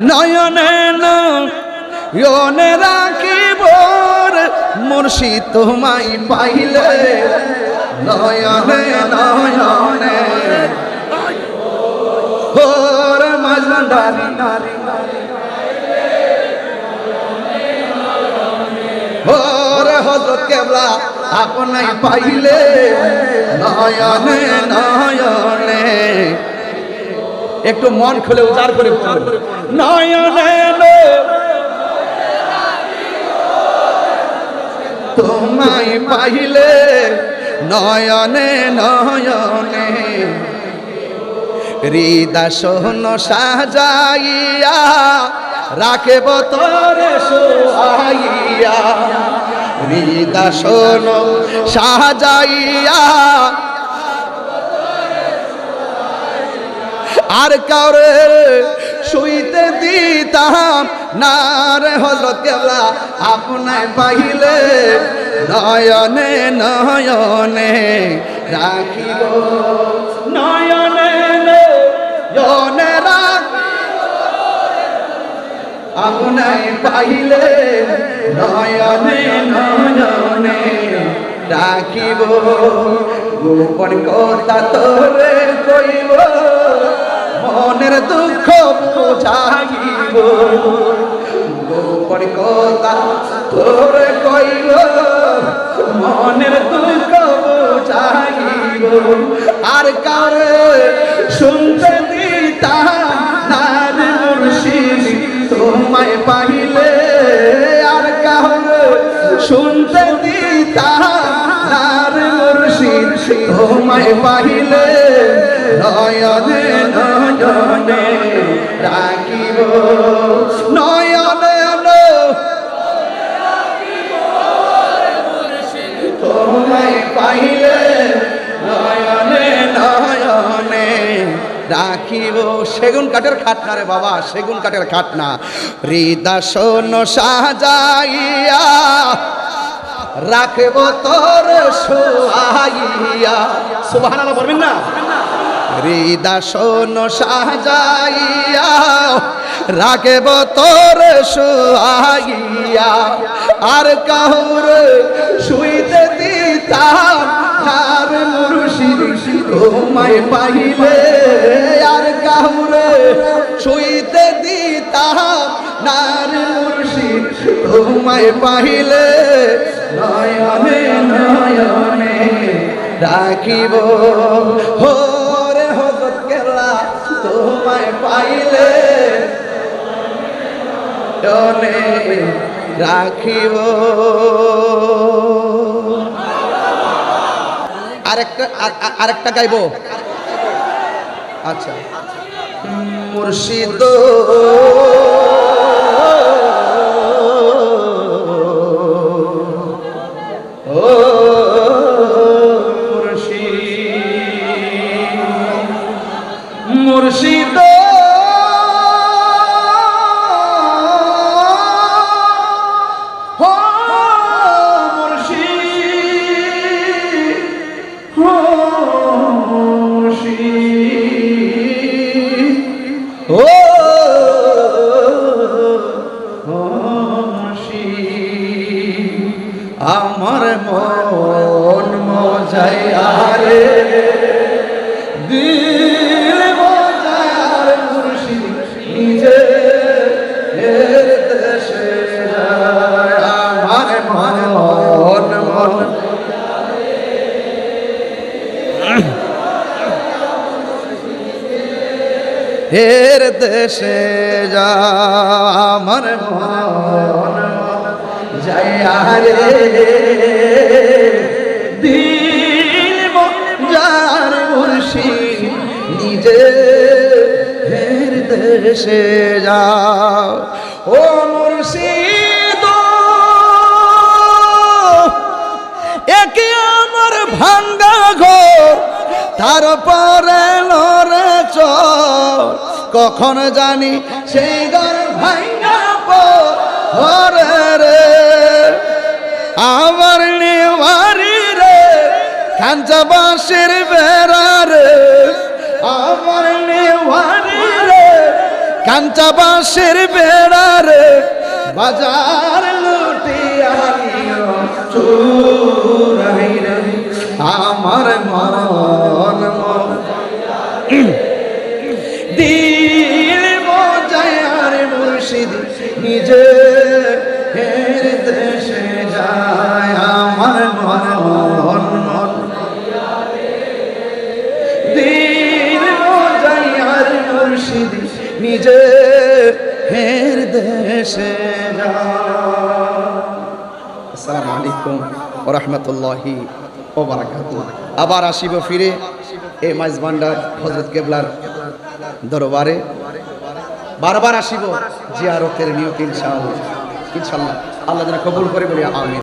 নয়নে নয়নে রাখিব মুর্শিদ তোমায় পাইলে। নয়নে নয়নে হোর মাজদারি হোর হজরত কেবলা আপনাই পাইলে। নয়নে নয়নে একটু মন খুলে উজাড় করে পড়ুন। নয়নে তোমায় পাইলে নয়নে নয়নে হৃদাসন সাজাইয়া রাখব তোরে সোহাইয়া হৃদাসন সাজাইয়া আর কাউরে শুইতে দিতাম না রে হলো কেবলা আপনায় পাইলে নয়নে নয়নে রাখিব নয়নে নয়নে আপনায় পাইলে নয়নে নয়নে রাখিব। গোপন কথা তোরে কইব। দুঃখ বোঝাইব। গোপন কথা তোরে কইব মনের দুঃখ বোঝাইব। আর কারে শুনতে দিতাম না রে মুর্শিদ, তোমায় পাইলে আর কারে শুনতে দিতাম না রে মুর্শিদ, তোমায় পাইলে নয়নে নয়নে রাখিব। নয়নে তোমায় পাইলে নয়নে নয়নে রাখিব। সেগুন কাঠের খাটনা রে বাবা, সেগুন কাঠের খাটনা হৃদাসন সাজাইয়া রাখব তোর সোহাইয়া সুবহানাল্লাহ বলবেন না? হৃদাসন সাজাইয়া, রাখব তোর সোহাইয়া আর কাহুর শুইতে দিতাম আর মুর্শিদ তোমায় পাইলে আর কাহুর শুইতে দিতাম নার মুর্শিদ তোমায় পাইলে নয়নে নয়নে রাখিব হোরে নয়নে রাখিব আরেকটা আর- আর- আরেকটা গাইব? আচ্ছা। মুর্শিদ। আমার মন মজাইয়ারে দিল মজার মুর্শিদ নিজে দেশে। আমার মন মন হের দেশে যা, আমার মন যাইয়া রে দিল যার মুর্শিদ, নিজে হের যাও। ও মুর্শিদ একে আমার ভাঙ্গা ঘর? তারপরে লরে চর। কখন জানি সেই ঘর ভাঙ্গা পরে। রে বাঁশের বেড়া রে, আমার নেওয়ারি রে খাঞ্চা বাঁশের বেড়ারে বাজার লুটিয়া আমার মন। দিল মজায় আর মুর্শিদ নিজে নিজে হের দেশে আসসালামু আলাইকুম ও রহমতুল্লাহি ও আবার আসিব ফিরে এই মাইজ ভান্ডার হজরত কেবলার দরবারে। বারবার আসিব জিয়ারতের নিয়ত ইনশাআল্লাহ। ইনশাআল্লাহ। আল্লাহ যেন কবুল করে বলি, আমিন।